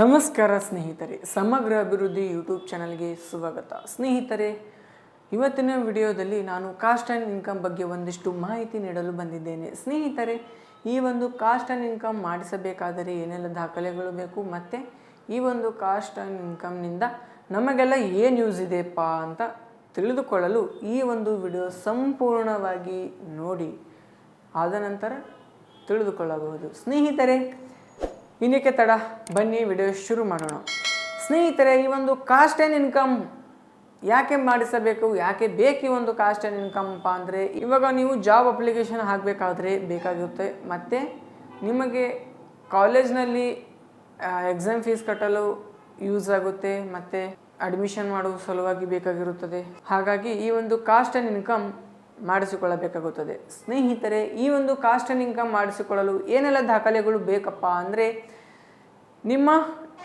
ನಮಸ್ಕಾರ ಸ್ನೇಹಿತರೆ, ಸಮಗ್ರ ಅಭಿವೃದ್ಧಿ ಯೂಟ್ಯೂಬ್ ಚಾನಲ್ಗೆ ಸ್ವಾಗತ ಸ್ನೇಹಿತರೆ, ಇವತ್ತಿನ ವಿಡಿಯೋದಲ್ಲಿ ನಾನು ಕಾಸ್ಟ್ ಆ್ಯಂಡ್ ಇನ್ಕಮ್ ಬಗ್ಗೆ ಒಂದಿಷ್ಟು ಮಾಹಿತಿ ನೀಡಲು ಬಂದಿದ್ದೇನೆ. ಸ್ನೇಹಿತರೆ, ಈ ಒಂದು ಕಾಸ್ಟ್ ಆ್ಯಂಡ್ ಇನ್ಕಮ್ ಮಾಡಿಸಬೇಕಾದರೆ ಏನೆಲ್ಲ ದಾಖಲೆಗಳು ಬೇಕು ಮತ್ತು ಈ ಒಂದು ಕಾಸ್ಟ್ ಆ್ಯಂಡ್ ಇನ್ಕಮ್ನಿಂದ ನಮಗೆಲ್ಲ ಏನು ಯೂಸ್ ಇದೆಯಪ್ಪ ಅಂತ ತಿಳಿದುಕೊಳ್ಳಲು ಈ ಒಂದು ವಿಡಿಯೋ ಸಂಪೂರ್ಣವಾಗಿ ನೋಡಿ. ಆದ ನಂತರ ತಿಳಿದುಕೊಳ್ಳಬಹುದು. ಸ್ನೇಹಿತರೆ ಇನ್ನಕ್ಕೆ ತಡ, ಬನ್ನಿ ವಿಡಿಯೋ ಶುರು ಮಾಡೋಣ. ಸ್ನೇಹಿತರೆ, ಈ ಒಂದು ಕಾಸ್ಟ್ ಆ್ಯಂಡ್ ಇನ್ಕಮ್ ಯಾಕೆ ಮಾಡಿಸಬೇಕು, ಯಾಕೆ ಬೇಕು ಈ ಒಂದು ಕಾಸ್ಟ್ ಆ್ಯಂಡ್ ಇನ್ಕಮ್ಪ ಅಂದರೆ, ಇವಾಗ ನೀವು ಜಾಬ್ ಅಪ್ಲಿಕೇಶನ್ ಹಾಕಬೇಕಾದ್ರೆ ಬೇಕಾಗುತ್ತೆ ಮತ್ತು ನಿಮಗೆ ಕಾಲೇಜ್ನಲ್ಲಿ ಎಕ್ಸಾಮ್ ಫೀಸ್ ಕಟ್ಟಲು ಯೂಸ್ ಆಗುತ್ತೆ, ಮತ್ತು ಅಡ್ಮಿಷನ್ ಮಾಡುವ ಸಲುವಾಗಿ ಬೇಕಾಗಿರುತ್ತದೆ. ಹಾಗಾಗಿ ಈ ಒಂದು ಕಾಸ್ಟ್ ಆ್ಯಂಡ್ ಇನ್ಕಮ್ ಮಾಡಿಸಿಕೊಳ್ಳಬೇಕಾಗುತ್ತದೆ. ಸ್ನೇಹಿತರೆ, ಈ ಒಂದು ಕಾಸ್ಟ್ ಆ್ಯಂಡ್ ಇನ್ಕಮ್ ಮಾಡಿಸಿಕೊಳ್ಳಲು ಏನೆಲ್ಲ ದಾಖಲೆಗಳು ಬೇಕಪ್ಪ ಅಂದರೆ, ನಿಮ್ಮ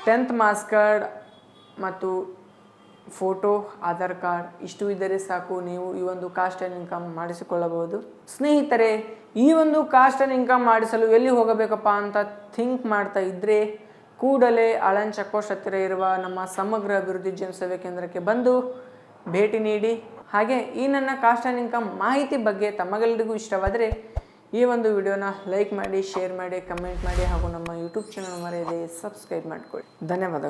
ಟೆಂತ್ ಮಾರ್ಕ್ಸ್ ಕಾರ್ಡ್ ಮತ್ತು ಫೋಟೋ, ಆಧಾರ್ ಕಾರ್ಡ್ ಇಷ್ಟು ಇದ್ದರೆ ಸಾಕು, ನೀವು ಈ ಒಂದು ಕಾಸ್ಟ್ ಆ್ಯಂಡ್ ಇನ್ಕಮ್ ಮಾಡಿಸಿಕೊಳ್ಳಬಹುದು. ಸ್ನೇಹಿತರೆ, ಈ ಒಂದು ಕಾಸ್ಟ್ ಆ್ಯಂಡ್ ಇನ್ಕಮ್ ಮಾಡಿಸಲು ಎಲ್ಲಿ ಹೋಗಬೇಕಪ್ಪ ಅಂತ ಥಿಂಕ್ ಮಾಡ್ತಾ ಇದ್ದರೆ ಕೂಡಲೇ ಆಳನ್ ಚಕ್ಕೋಶ್ ಹತ್ತಿರ ಇರುವ ನಮ್ಮ ಸಮಗ್ರ ಅಭಿವೃದ್ಧಿ ಜನಸೇವೆ ಕೇಂದ್ರಕ್ಕೆ ಬಂದು ಭೇಟಿ ನೀಡಿ. ಹಾಗೆ ಈ ನನ್ನ ಕಾಸ್ಟ್ ಆ್ಯಂಡ್ ಇನ್ಕಮ್ ಮಾಹಿತಿ ಬಗ್ಗೆ ತಮಗೆಲ್ಲರಿಗೂ ಇಷ್ಟವಾದರೆ ಈ ಒಂದು ವಿಡಿಯೋನ ಲೈಕ್ ಮಾಡಿ ಶೇರ್ ಮಾಡಿ ಕಮೆಂಟ್ ಮಾಡಿ ಹಾಗೂ ನಮ್ಮ ಯೂಟ್ಯೂಬ್ ಚಾನಲ್ ಮರೆಯದೆ ಸಬ್ಸ್ಕ್ರೈಬ್ ಮಾಡಿಕೊಳ್ಳಿ. ಧನ್ಯವಾದಗಳು.